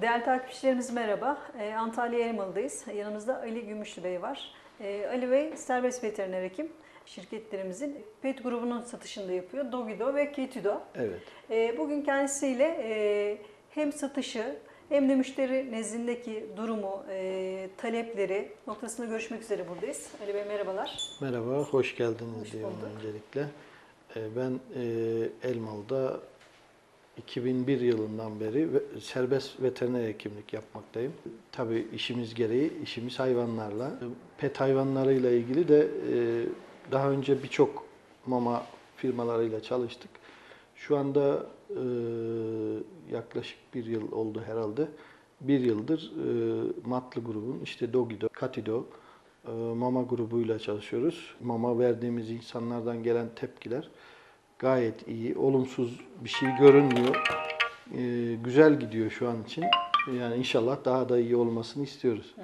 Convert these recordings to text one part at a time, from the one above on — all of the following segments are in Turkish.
Değerli takipçilerimiz merhaba. Ee, Antalya Elmalı'dayız. Yanımızda Ali Gümüşlü Bey var. Ee, Ali Bey serbest veteriner hekim. Şirketlerimizin pet grubunun satışını da yapıyor. Dogido ve Ketido. Evet. Ee, bugün kendisiyle e, hem satışı hem de müşteri nezdindeki durumu, e, talepleri noktasında görüşmek üzere buradayız. Ali Bey merhabalar. Merhaba, hoş geldiniz Hoş diyorum öncelikle. Ben e, Elmalı'da 2001 yılından beri serbest veteriner hekimlik yapmaktayım. Tabii işimiz gereği işimiz hayvanlarla. Pet hayvanlarıyla ilgili de e, daha önce birçok mama firmalarıyla çalıştık. Şu anda e, yaklaşık bir yıl oldu herhalde. Bir yıldır e, Matlı grubun işte Dogido, Katido, mama grubuyla çalışıyoruz. Mama verdiğimiz insanlardan gelen tepkiler gayet iyi. Olumsuz bir şey görünmüyor. E, güzel gidiyor şu an için. Yani inşallah daha da iyi olmasını istiyoruz.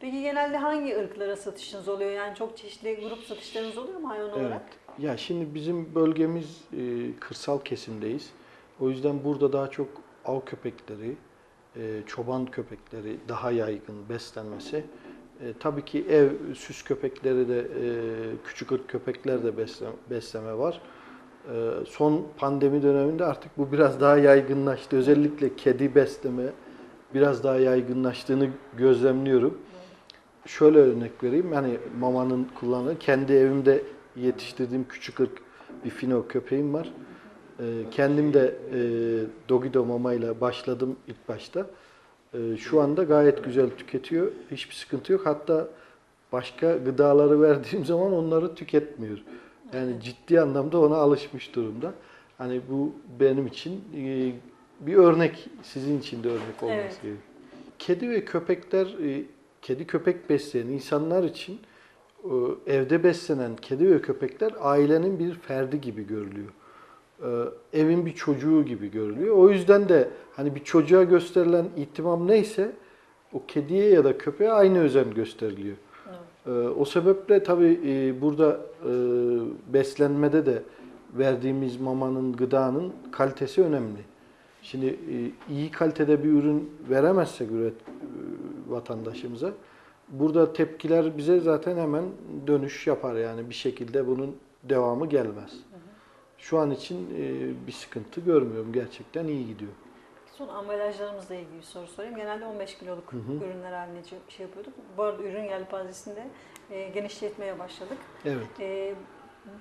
Peki genelde hangi ırklara satışınız oluyor? Yani çok çeşitli grup satışlarınız oluyor mu hayvan olarak? Evet. Ya şimdi bizim bölgemiz e, kırsal kesimdeyiz. O yüzden burada daha çok av köpekleri, e, çoban köpekleri daha yaygın beslenmesi. E, tabii ki ev süs köpekleri de, e, küçük ırk köpekler de besle, besleme var. E, son pandemi döneminde artık bu biraz daha yaygınlaştı. Özellikle kedi besleme biraz daha yaygınlaştığını gözlemliyorum. Şöyle örnek vereyim. Yani mamanın kullandığı kendi evimde yetiştirdiğim küçük ırk bir fino köpeğim var. Ee, kendim de e, Dogido mamayla başladım ilk başta. Ee, şu anda gayet güzel tüketiyor. Hiçbir sıkıntı yok. Hatta başka gıdaları verdiğim zaman onları tüketmiyor. Yani ciddi anlamda ona alışmış durumda. Hani bu benim için e, bir örnek, sizin için de örnek olması Evet. gerekiyor. Kedi ve köpekler, e, kedi köpek besleyen insanlar için e, evde beslenen kedi ve köpekler ailenin bir ferdi gibi görülüyor. E, Evin bir çocuğu gibi görülüyor. O yüzden de hani bir çocuğa gösterilen ihtimam neyse o kediye ya da köpeğe aynı özen gösteriliyor. E, O sebeple tabii e, burada e, beslenmede de verdiğimiz mamanın, gıdanın kalitesi önemli. Şimdi e, iyi kalitede bir ürün veremezsek üret vatandaşımıza burada tepkiler bize zaten hemen dönüş yapar yani bir şekilde bunun devamı gelmez. Şu an için bir sıkıntı görmüyorum. Gerçekten iyi gidiyor. Son ambalajlarımızla ilgili bir soru sorayım. Genelde 15 kiloluk ürünler haline şey yapıyorduk. Bu arada ürün yelpazesinde e, genişletmeye başladık. Evet. E,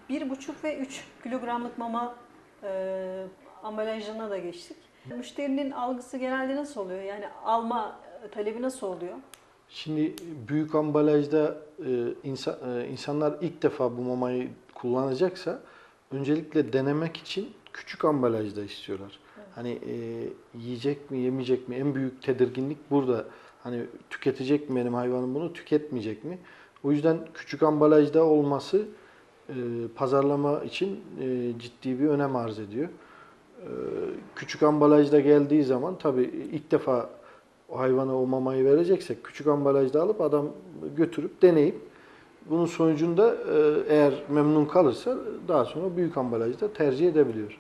1,5 ve 3 kilogramlık mama e, ambalajlarına da geçtik. Müşterinin algısı genelde nasıl oluyor? Yani alma talebi nasıl oluyor? Şimdi büyük ambalajda e, insan, e, insanlar ilk defa bu mamayı kullanacaksa öncelikle denemek için küçük ambalajda istiyorlar. Hani e, yiyecek mi yemeyecek mi en büyük tedirginlik burada. Hani tüketecek mi benim hayvanım bunu tüketmeyecek mi? O yüzden küçük ambalajda olması e, pazarlama için e, ciddi bir önem arz ediyor. E, küçük ambalajda geldiği zaman tabii ilk defa o hayvana o mamayı vereceksek küçük ambalajda alıp adam götürüp deneyip bunun sonucunda e, eğer memnun kalırsa daha sonra büyük ambalajda tercih edebiliyor.